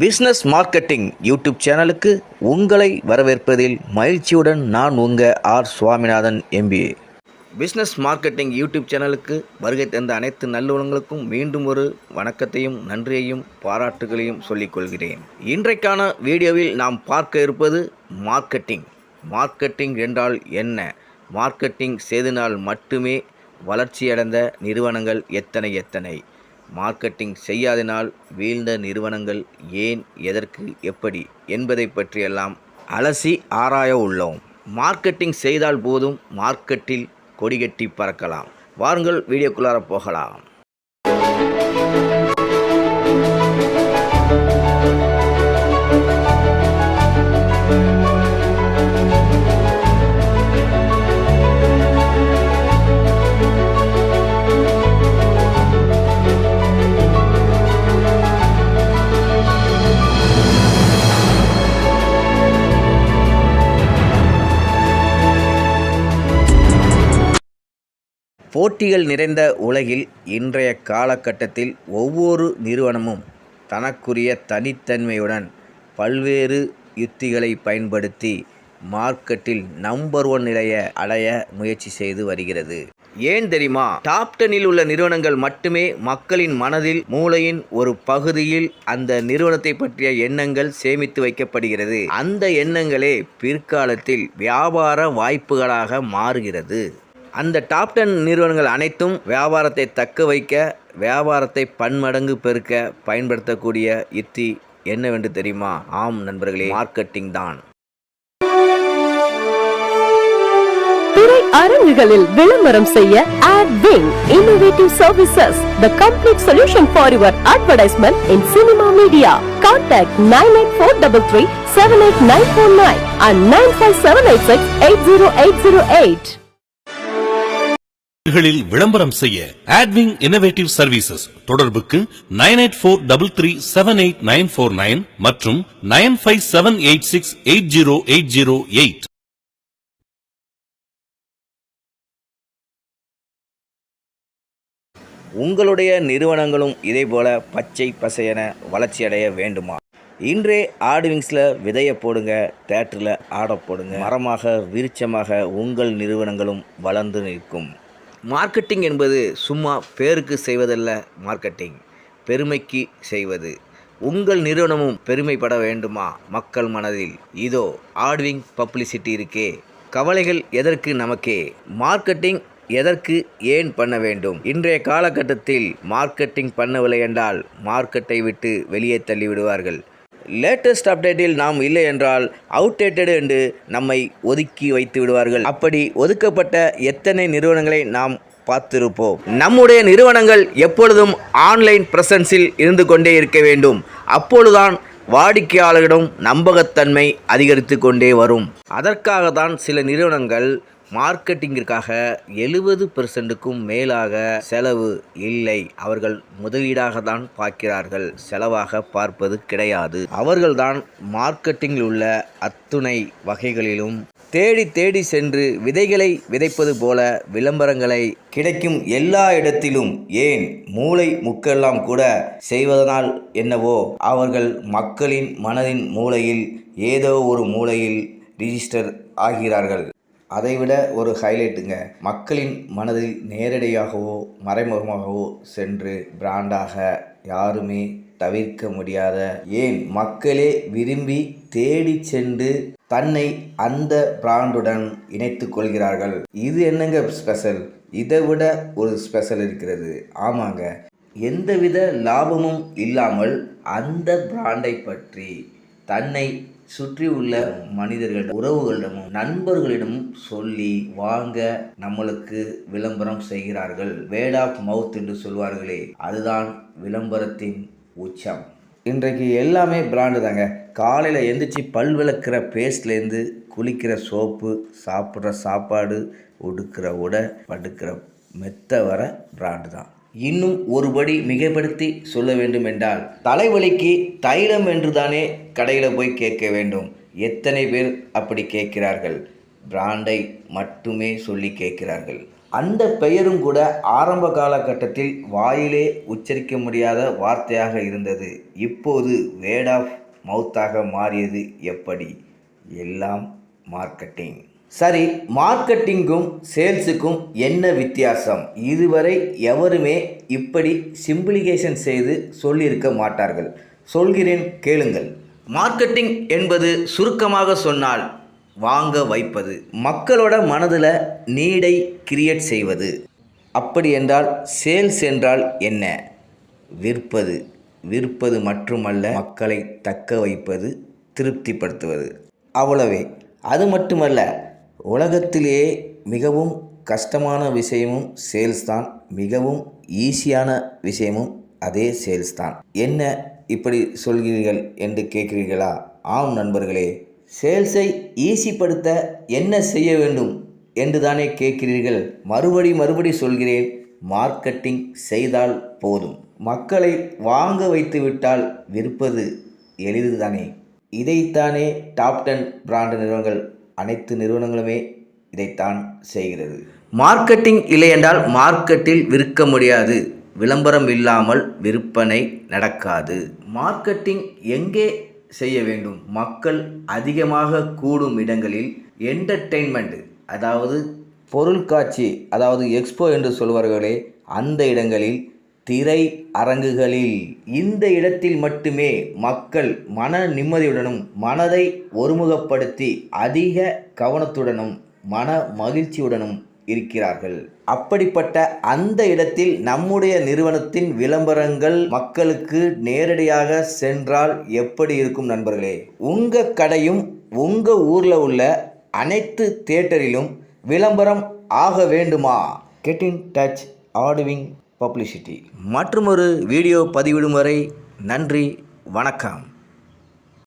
Business marketing YouTube சேனலுக்கு உங்களை வரவேற்பதில் மகிழ்ச்சியுடன் நான் உங்கள் R Swaminathan MBA business marketing YouTube சேனலுக்கு வருகை தந்த அனைத்து நல்லுணங்களுக்கும் மீண்டும் ஒரு வணக்கத்தையும் நன்றியையும் பாராட்டுகளையும் சொல்லிக் கொள்கிறேன். இன்றைக்கான வீடியோவில் நாம் பார்க்க இருப்பது மார்க்கெட்டிங். மார்க்கெட்டிங் என்றால் என்ன? மார்க்கெட்டிங் செய்தினால் மட்டுமே வளர்ச்சியடைந்த நிறுவனங்கள் எத்தனை எத்தனை? மார்க்கெட்டிங் செய்யாதனால் வீழ்ந்த நிறுவனங்கள் ஏன் எதற்கு எப்படி என்பதை பற்றியெல்லாம் அலசி ஆராய உள்ளோம். மார்க்கெட்டிங் செய்தால் போதும் மார்க்கெட்டில் கொடிகட்டி பறக்கலாம். வாருங்கள் வீடியோக்குள்ளார போகலாம். போட்டிகள் நிறைந்த உலகில் இன்றைய காலகட்டத்தில் ஒவ்வொரு நிறுவனமும் தனக்குரிய தனித்தன்மையுடன் பல்வேறு யுத்திகளை பயன்படுத்தி மார்க்கெட்டில் நம்பர் ஒன் நிலைய அடைய முயற்சி செய்து வருகிறது. ஏன் தெரியுமா? டாப் டெனில் உள்ள நிறுவனங்கள் மட்டுமே மக்களின் மனதில் மூளையின் ஒரு பகுதியில் அந்த நிறுவனத்தை பற்றிய எண்ணங்கள் சேமித்து வைக்கப்படுகிறது. அந்த எண்ணங்களே பிற்காலத்தில் வியாபார வாய்ப்புகளாக மாறுகிறது. அந்த டாப் டென் நிறுவனங்கள் அனைத்தும் வியாபாரத்தை தக்க வைக்க வியாபாரத்தை பன்மடங்கு பெருக்க பயன்படுத்தக்கூடிய யுத்தி என்னவென்று தெரியுமா ஆம் நண்பர்களே மார்க்கெட்டிங் தான் திரை அரங்குகளில் விளம்பரம் செய்ய AdWing Innovative Services, the complete solution for your advertisement in cinema media. Contact 98433 78949 and 95786 80808. களில் விளம்பரம் செய்ய ஆட்விங் இன்னோவேட்டிவ் சர்வீசஸ் தொடர்புக்கு nine eight four double three seven eight nine four nine மற்றும் nine five seven eight six eight zero eight zero eight. உங்களுடைய நிறுவனங்களும் இதேபோல பச்சை பசையென வளர்ச்சியடைய வேண்டுமா? இன்றே ஆடுவிங்ஸில் விதையை போடுங்க தேட்டரில் ஆட போடுங்க. மரமாக விருட்சமாக உங்கள் நிறுவனங்களும் வளர்ந்து நிற்கும். மார்க்கெட்டிங் என்பது சும்மா பேருக்கு செய்வதல்ல மார்க்கெட்டிங் பெருமைக்கு செய்வது. உங்கள் நிறுவனமும் பெருமைப்பட வேண்டுமா? மக்கள் மனதில். இதோ ஆட்விங் பப்ளிசிட்டி இருக்கே. கவலைகள் எதற்கு நமக்கே? மார்க்கெட்டிங் எதற்கு ஏன் பண்ண வேண்டும்? இன்றைய காலகட்டத்தில் மார்க்கெட்டிங் பண்ணவில்லை என்றால் மார்க்கெட்டை விட்டு வெளியே தள்ளிவிடுவார்கள். லேட்டஸ்ட் அப்டேட்டில் நாம் இல்லை என்றால் அவுடேட்டடு என்று நம்மை ஒதுக்கி வைத்து விடுவார்கள். அப்படி ஒதுக்கப்பட்ட எத்தனை நிறுவனங்களை நாம் பார்த்திருப்போம்? நம்முடைய நிறுவனங்கள் எப்பொழுதும் ஆன்லைன் பிரசன்ஸில் இருந்து கொண்டே இருக்க வேண்டும். அப்பொழுதுதான் வாடிக்கையாளர்களிடம் நம்பகத்தன்மை அதிகரித்து கொண்டே வரும். அதற்காக தான் சில நிறுவனங்கள் மார்க்கெட்டிங்கிற்காக எழுபது பெர்சன்ட்டுக்கும் மேலாக செலவு இல்லை. அவர்கள் முதலீடாக தான் பார்க்கிறார்கள். செலவாக பார்ப்பது கிடையாது. அவர்கள்தான் மார்க்கெட்டிங்கில் உள்ள அத்துணை வகைகளிலும் தேடி தேடி சென்று விதைகளை விதைப்பது போல விளம்பரங்களை கிடைக்கும் எல்லா இடத்திலும் ஏன் மூளை முக்கெல்லாம் கூட செய்வதனால் என்னவோ? அவர்கள் மக்களின் மனதின் மூளையில் ஏதோ ஒரு மூலையில் ரிஜிஸ்டர் ஆகிறார்கள். அதைவிட ஒரு ஹைலைட்டுங்க மக்களின் மனதில் நேரடியாகவோ மறைமுகமாகவோ சென்று பிராண்டாக யாருமே தவிர்க்க முடியாத ஏன் மக்களே விரும்பி தேடி சென்று தன்னை அந்த பிராண்டுடன் இணைத்து கொள்கிறார்கள். இது என்னங்க ஸ்பெஷல் இதை விட ஒரு ஸ்பெஷல் இருக்கிறது. ஆமாங்க. எந்தவித லாபமும் இல்லாமல் அந்த பிராண்டை பற்றி தன்னை சுற்றி உள்ள மனிதர்களிடம் உறவுகளிடமும் நண்பர்களிடமும் சொல்லி வாங்க நம்மளுக்கு விளம்பரம் செய்கிறார்கள். வேர்ட் ஆஃப் மவுத் என்று சொல்வார்களே அதுதான் விளம்பரத்தின் உச்சம். இன்றைக்கு எல்லாமே பிராண்டு தாங்க. காலையில் எந்திரிச்சு பல் விளக்குற பேஸ்ட்லேருந்து குளிக்கிற சோப்பு சாப்பிட்ற சாப்பாடு உடுக்கிற உடை படுக்கிற மெத்த வர பிராண்டு தான். இன்னும் ஒருபடி மிகைப்படுத்தி சொல்ல வேண்டும் என்றால் தலைவலிக்கு தைலம் என்று தானே கடையில் போய் கேட்க வேண்டும். எத்தனை பேர் அப்படி கேட்கிறார்கள்? பிராண்டை மட்டுமே சொல்லி கேட்கிறார்கள். அந்த பெயரும் கூட ஆரம்ப காலகட்டத்தில் வாயிலே உச்சரிக்க முடியாத வார்த்தையாக இருந்தது. இப்போது வேர்ட் ஆஃப் மவுத்தாக மாறியது எப்படி? எல்லாம் மார்க்கெட்டிங். சரி மார்க்கெட்டிங்கும் சேல்ஸுக்கும் என்ன வித்தியாசம்? இதுவரை எவருமே இப்படி சிம்பிளிகேஷன் செய்து சொல்லியிருக்க மாட்டார்கள். சொல்கிறேன் கேளுங்கள். மார்க்கெட்டிங் என்பது சுருக்கமாக சொன்னால் வாங்க வைப்பது மக்களோட மனதில் நீடை கிரியேட் செய்வது. அப்படி என்றால் சேல்ஸ் என்றால் என்ன? விற்பது. விற்பது மட்டுமல்ல மக்களை தக்க வைப்பது திருப்திப்படுத்துவது. அவ்வளவே. அது மட்டுமல்ல உலகத்திலேயே மிகவும் கஷ்டமான விஷயமும் சேல்ஸ் தான் மிகவும் ஈஸியான விஷயமும் அதே சேல்ஸ் தான் என்ன இப்படி சொல்கிறீர்கள் என்று கேட்கிறீர்களா? ஆம் நண்பர்களே சேல்ஸை ஈஸிப்படுத்த என்ன செய்ய வேண்டும் என்று தானே கேட்கிறீர்கள். மறுபடி மறுபடி சொல்கிறேன் மார்க்கெட்டிங் செய்தால் போதும். மக்களை வாங்க வைத்துவிட்டால் விற்பது எளிதுதானே? இதைத்தானே டாப் டென் பிராண்ட் நிறுவனங்கள் அனைத்து நிறுவனங்களுமே இதைத்தான் செய்கிறது. மார்க்கெட்டிங் இல்லையென்றால் மார்க்கெட்டில் விற்க முடியாது. விளம்பரம் இல்லாமல் விற்பனை நடக்காது. மார்க்கெட்டிங் எங்கே செய்ய வேண்டும்? மக்கள் அதிகமாக கூடும் இடங்களில் என்டர்டெயின்மெண்ட் அதாவது பொருட்காட்சி அதாவது எக்ஸ்போ என்று சொல்வார்களே அந்த இடங்களில் திரை அரங்குகளில் இந்த இடத்தில் மட்டுமே மக்கள் மன நிம்மதியுடனும் மனதை ஒருமுகப்படுத்தி அதிக கவனத்துடனும் மன மகிழ்ச்சியுடனும் இருக்கிறார்கள். அப்படிப்பட்ட அந்த இடத்தில் நம்முடைய நிறுவனத்தின் விளம்பரங்கள் மக்களுக்கு நேரடியாக சென்றால் எப்படி இருக்கும் நண்பர்களே? உங்கள் கடையும் உங்கள் ஊரில் உள்ள அனைத்து தியேட்டரிலும் விளம்பரம் ஆக வேண்டுமா? Get in touch Adwing publicity. மற்றும் ஒரு வீடியோ பதிவிடும் வரை நன்றி வணக்கம்.